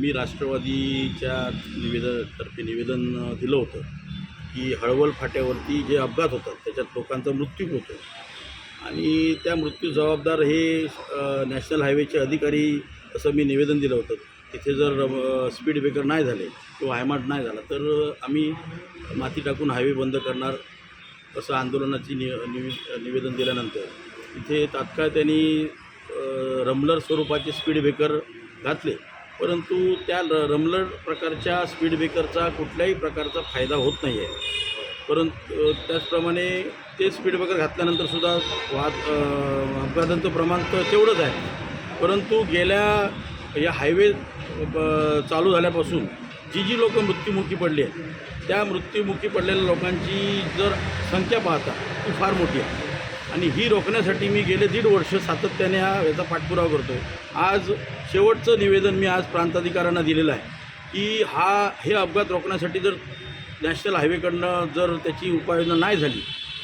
मी राष्ट्रवादीच्या निवेदन तर्फे निवेदन दिलं होतं की हळवल फाट्यावरती जे अपघात होतात त्याच्यात लोकांचा मृत्यू होतो. आणि त्या मृत्यू जबाबदार हे नॅशनल हायवेचे अधिकारी असं मी निवेदन दिलं होतं. तिथे जर स्पीड ब्रेकर नाही झाले किंवा हायमाट नाही झाला तर आम्ही माती टाकून हायवे बंद करणार असं आंदोलनाची नि निवेदन दिल्यानंतर तिथे तात्काळ त्यांनी रमलर स्वरूपाचे स्पीड ब्रेकर घातले. परंतु त्या र रमलर प्रकारच्या स्पीड ब्रेकरचा कुठल्याही प्रकारचा फायदा होत नाही आहे परंतु त्याचप्रमाणे ते स्पीड ब्रेकर घातल्यानंतरसुद्धा वाहत वाद अपघातांचं प्रमाण तर तेवढंच आहे. परंतु गेल्या या हायवे ब- चालू झाल्यापासून जी जी लोकं मृत्युमुखी पडली आहेत त्या मृत्युमुखी पडलेल्या लोकांची जर संख्या पाहता ती फार मोठी आहे. आणि ही रोखण्यासाठी मी गेले दीड वर्ष सातत्याने हा याचा पाठपुरावा करतो आज शेवटचं निवेदन मी आज प्रांताधिकाऱ्यांना दिलेलं आहे की हा हे अपघात रोखण्यासाठी जर नॅशनल हायवेकडनं जर त्याची उपाययोजना नाही झाली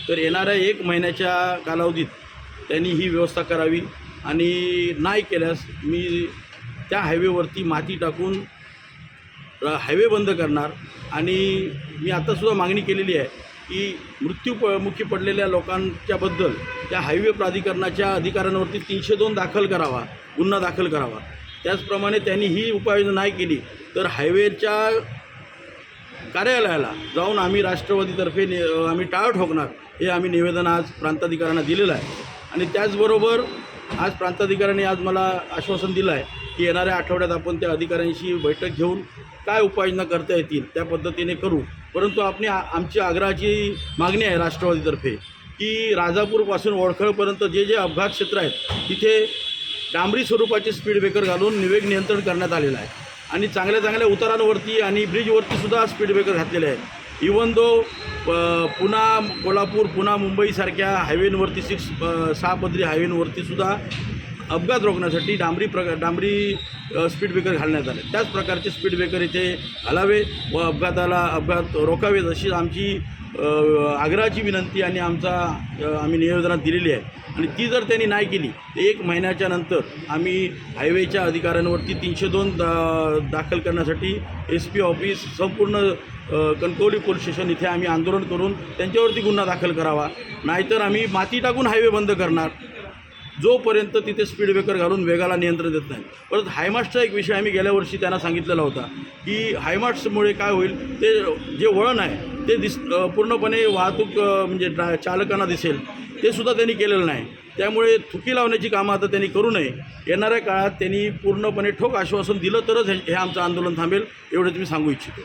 तर येणाऱ्या एक महिन्याच्या कालावधीत त्यांनी ही व्यवस्था करावी आणि नाही केल्यास मी त्या हायवेवरती माती टाकून हायवे बंद करणार. आणि मी आतासुद्धा मागणी केलेली आहे की मृत्यू प मुखी पडलेल्या लोकांच्याबद्दल त्या हायवे प्राधिकरणाच्या अधिकाऱ्यांवरती तीनशे दोन दाखल करावा गुन्हा दाखल करावा. त्याचप्रमाणे त्यांनी ही उपाययोजना नाही केली तर हायवेच्या कार्यालयाला जाऊन आम्ही राष्ट्रवादीतर्फे नि आम्ही टाळ ठोकणार हे आम्ही निवेदन आज प्रांताधिकाऱ्यांना दिलेलं आहे. आणि त्याचबरोबर आज प्रांताधिकाऱ्यांनी आज मला आश्वासन दिलं आहे की येणाऱ्या आठवड्यात आपण त्या अधिकाऱ्यांशी बैठक घेऊन काय उपाययोजना करता येतील त्या पद्धतीने करू. परंतु आपली आमची आग्रहाची मागणी आहे राष्ट्रवादीतर्फे की राजापूरपासून वडखळपर्यंत जे जे अपघात क्षेत्र आहेत तिथे डांबरी स्वरूपाचे स्पीड ब्रेकर घालून निवेग नियंत्रण करण्यात आलेलं आहे. आणि चांगल्या चांगल्या उतारांवरती आणि ब्रिजवरती सुद्धा स्पीड ब्रेकर घातलेले आहेत. इवन दो पुन्हा कोल्हापूर पुन्हा मुंबईसारख्या हायवेंवरती सिक्स अ, सहा पदरी हायवेंवरती सुद्धा अपघात रोखण्यासाठी डांबरी प्रकार डांबरी स्पीड ब्रेकर घालण्यात आले. त्याच प्रकारचे स्पीड ब्रेकर इथे घालावे व अपघाताला अपघात रोखावेत अशी आमची आग्रहाची विनंती आणि आमचा आम्ही निवेदनात दिलेली आहे. आणि ती जर त्यांनी नाही केली तर एक महिन्याच्या नंतर आम्ही हायवेच्या अधिकाऱ्यांवरती तीनशे दोन दा दाखल करण्यासाठी एस पी ऑफिस संपूर्ण कणकवली पोलीस स्टेशन इथे आम्ही आंदोलन करून त्यांच्यावरती गुन्हा दाखल करावा. नाहीतर आम्ही माती टाकून हायवे बंद करणार. जोपर्यंत तिथे स्पीड ब्रेकर घालून वेगाला नियंत्रण देत नाही. परत हायमास्टचा एक विषय आम्ही गेल्या वर्षी त्यांना सांगितलेला होता की हायमास्टमुळे काय होईल ते जे वळण आहे ते दिस पूर्णपणे वाहतूक म्हणजे ड्रा चालकांना दिसेल. ते सुद्धा त्यांनी केलेलं नाही. त्यामुळे थुकी लावण्याची कामं आता त्यांनी करू नये. येणाऱ्या काळात त्यांनी पूर्णपणे ठोक आश्वासन दिलं तरच हे हे आमचं आंदोलन थांबेल एवढंच मी सांगू इच्छितो.